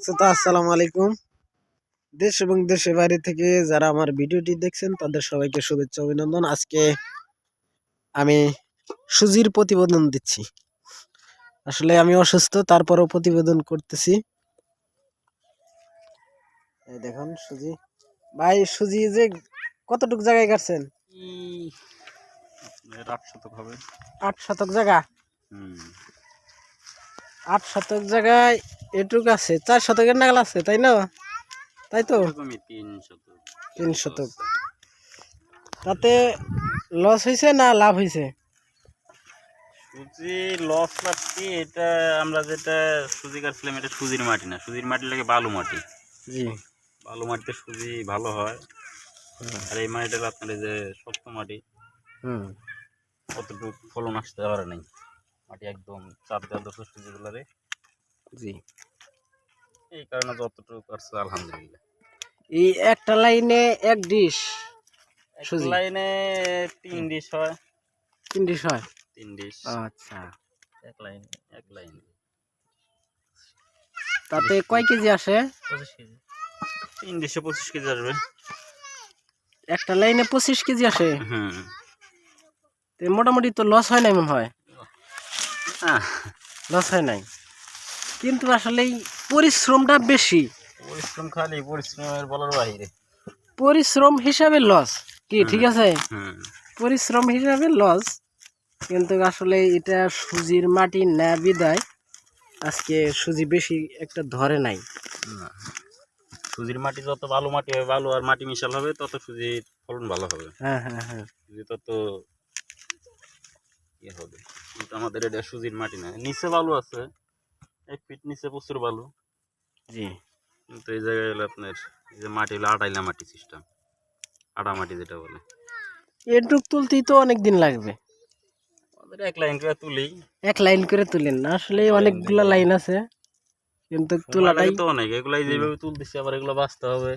শ্রোতা আসসালামু আলাইকুম। দেশ এবং দেশের বাইরে থেকে যারা আমার ভিডিওটি দেখছেন তাদের সবাইকে শুভেচ্ছা অভিনন্দন। আজকে আমি সুজির প্রতিবেদন দিচ্ছি। আসলে আমি অসুস্থ তারপরেও প্রতিবেদন করতেছি। এই দেখুন সুজি। ভাই সুজি যে কতটুক জায়গায় কাটছেন? আট শতক হবে। আট শতক জায়গা? আট শতক জায়গায় এটুক আছে চার শতকের নাগাল আছে তাই না? তাই তো? তিন শতক। তাতে লস হয়েছে না লাভ হয়েছে সুজি লস লাগছে এটা আমরা যেটা সুজি কাটছিলাম এটা সুজির মাটি না সুজির মাটি লাগে বালু মাটি। জি। বালু মাটিতে সুজি ভালো হয়। আর এই মাটিটা আপনার যে শক্ত মাটি। হুম। অতটুকু ফলন আসতে পারে নাই। মাটি একদম চাপ দেওয়া দরকার সুজিগুলারে জি। এই কারণে যতটুকু পারছে আলহামদুলিল্লাহ। এই একটা লাইনে এক ডিশ সুজি? লাইনে তিন ডিশ হয়। তিন ডিশ হয়? তিন ডিশ। আচ্ছা। এক লাইন এক লাইন। তাতে কয় কেজি। আসে? পঁচিশ কেজি। তিন ডিশে পঁচিশ কেজি আসবে। একটা লাইনে পঁচিশ কেজি আসে? হুম। তো মোটামুটি তো লস হয় নাই মনে হয়? লস হয় নাই? কিন্তু আসলে পরিশ্রমটা বেশি। পরিশ্রম খালি পরিশ্রমের বলার বাহিরে পরিশ্রম হিসাবে লস কি ঠিক আছে? পরিশ্রম হিসাবে লস কিন্তু আসলে এটা সুজির মাটি না বিদায়। আজকে সুজি বেশি একটা ধরে নাই। সুজির মাটি যত ভালো মাটি হবে ভালো আর মাটি মিশাল হবে তত সুজির ফলন ভালো হবে। হ্যাঁ হ্যাঁ হ্যাঁ। সুজি তত ইয়ে হবে। কিন্তু আমাদের এটা সুজির মাটি না। নিচে ভালো আছে এক ফিট নিচে প্রচুর বালু। জি। কিন্তু এই জায়গায় হলো আপনার এই যে মাটি হলো আটাইলা মাটি সিস্টেম আটা মাটি যেটা বলে। এটুক তুলতেই তো অনেক দিন লাগবে। এক লাইন করে তুলি। এক লাইন করে তুলেন না আসলে অনেকগুলো লাইন আছে। কিন্তু তোলাটাই তো অনেক এগুলাই যেভাবে তুলতেছি আবার এগুলো বাঁচতে হবে।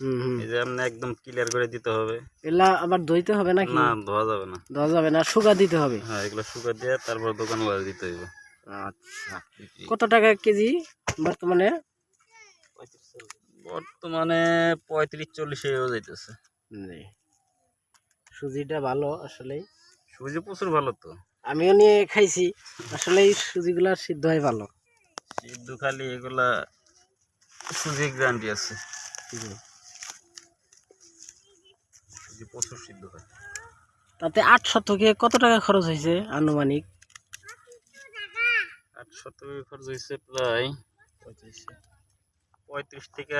হুম হুম। এই যে আপনি একদম ক্লিয়ার করে দিতে হবে। এলা আবার ধুইতে হবে নাকি? না ধোয়া যাবে না। ধোয়া যাবে না শুকা দিতে হবে। হ্যাঁ এগুলো শুকার দিয়ে তারপর দোকান বাজে দিতে হইবে। আচ্ছা। কত টাকা কেজি বর্তমানে? বর্তমানে পঁয়ত্রিশ চল্লিশ যাইতেছে। জি সুজিটা ভালো আসলে সুজি প্রচুর ভালো তো। আমিও নিয়ে খাইছি। আসলে এই সুজিগুলা সিদ্ধ হয় ভালো। সিদ্ধ খালি এগুলা সুজি গ্যারান্টি আছে। সুজি প্রচুর সিদ্ধ হয়। তাতে আট শতকে কত টাকা খরচ হয়েছে আনুমানিক? খরচ হয়েছে প্রায় পঁয়ত্রিশ। থেকে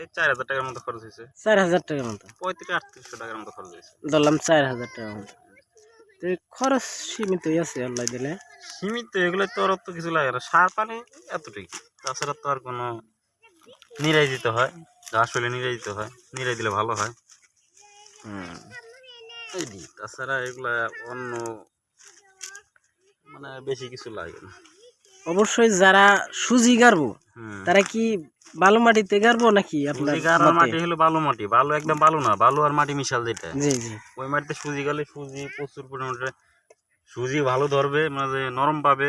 এই চার হাজার টাকার মতো খরচ হয়েছে। চার হাজার টাকার মতো? পঁয়ত্রিশ আটত্রিশশো টাকার মতো খরচ হয়েছে। ধরলাম চার হাজার টাকার মতো। তো খরচ সীমিতই আছে আল্লাহ দিলে। সীমিত এগুলো তো আর অত কিছু লাগে না। সার পানি এতটুকু তাছাড়া তো আর কোনো নিরাই দিতে হয়। ঘাস হলে নিরাই দিতে হয়। নিরাই দিলে ভালো হয়। হুম। এই দি তাছাড়া এগুলা অন্য মানে বেশি কিছু লাগে না। অবশ্যই যারা সুজি গারবো তারা কি বালু মাটিতে গারবো নাকি আপনার গাড়ার মাটি হলো বালু মাটি। বালু একদম বালু না বালু আর মাটি মিশাল যেটা। জি জি। ওই মাটিতে সুজি গেলে সুজি প্রচুর পরিমাণে সুজি ভালো ধরবে মানে নরম পাবে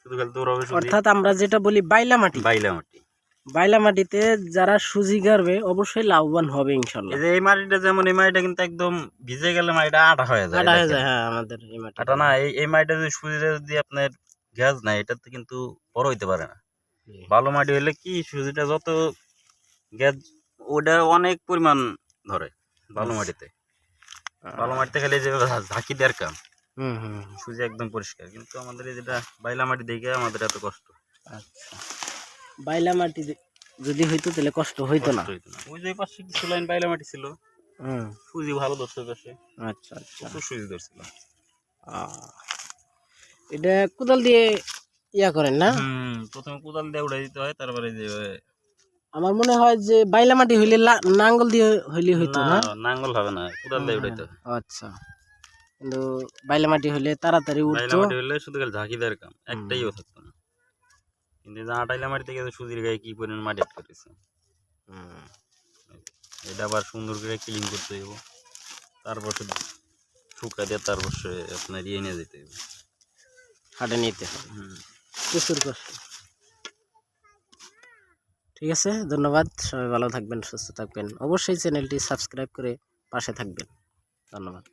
শুধু খালি দৌড়াবে অর্থাৎ আমরা যেটা বলি বাইলা মাটি। বাইলা মাটি। বাইলা মাটিতে যারা সুজি গারবে অবশ্যই লাভবান হবে ইনশাল্লাহ। এই যে এই মাটিটা যেমন এই মাটিটা কিন্তু একদম ভিজে গেলে মাটিটা আটা হয়ে যায় আটা হয়ে যায় হ্যাঁ আমাদের এই মাটি আটা না এই এই মাটিটা যদি সুজিটা যদি আপনার গ্যাস নাই এটাতে কিন্তু বড় হইতে পারে না। ভালো মাটি হলে কি সুজিটা যত গ্যাস ওটা অনেক পরিমাণ ধরে ভালো মাটিতে। ভালো মাটিতে খালি যে ঝাঁকি দেওয়ার কাম। হুম হুম সুজি একদম পরিষ্কার কিন্তু আমাদের এই যেটা বাইলা মাটি দেখে আমাদের এত কষ্ট। আচ্ছা। বাইলা মাটি যদি হইতো তাহলে কষ্ট হইতো না? ওই যে পাশে কিছু লাইন বাইলা মাটি ছিল। সুজি ভালো ধরছে আচ্ছা আচ্ছা। সুজি ধরছিল। আহ, এটা কোদাল দিয়ে ইয়া করেন না? হুম প্রথমে কোদাল দিয়ে উড়াই দিতে হয় তারপরে যে আমার মনে হয় যে বাইলা মাটি হইলে নাঙ্গল দিয়ে হইলে হইতো না নাঙ্গল হবে না কোদাল দিয়ে উড়াইতে আচ্ছা। কিন্তু বাইলা মাটি হইলে তাড়াতাড়ি বাইলা মাটি হলে শুধু খালি ঝাঁকি দেওয়ার কাম একটাইও থাকতো না। কিন্তু আটাইলা মাটি থেকে যে সুজির গায়ে কি পরিমাণ মাটি আটকে রয়েছে এটা আবার সুন্দর করে ক্লিন করতে হইব। তারপর শুধু শুকা দিয়ে তারপর সে আপনার ইয়ে নিয়ে যেতে হবে হাটে নিতে কষ্ট। ঠিক আছে, ধন্যবাদ। সবাই ভালো থাকবেন, সুস্থ থাকবেন। অবশ্যই চ্যানেলটি সাবস্ক্রাইব করে পাশে থাকবেন। ধন্যবাদ।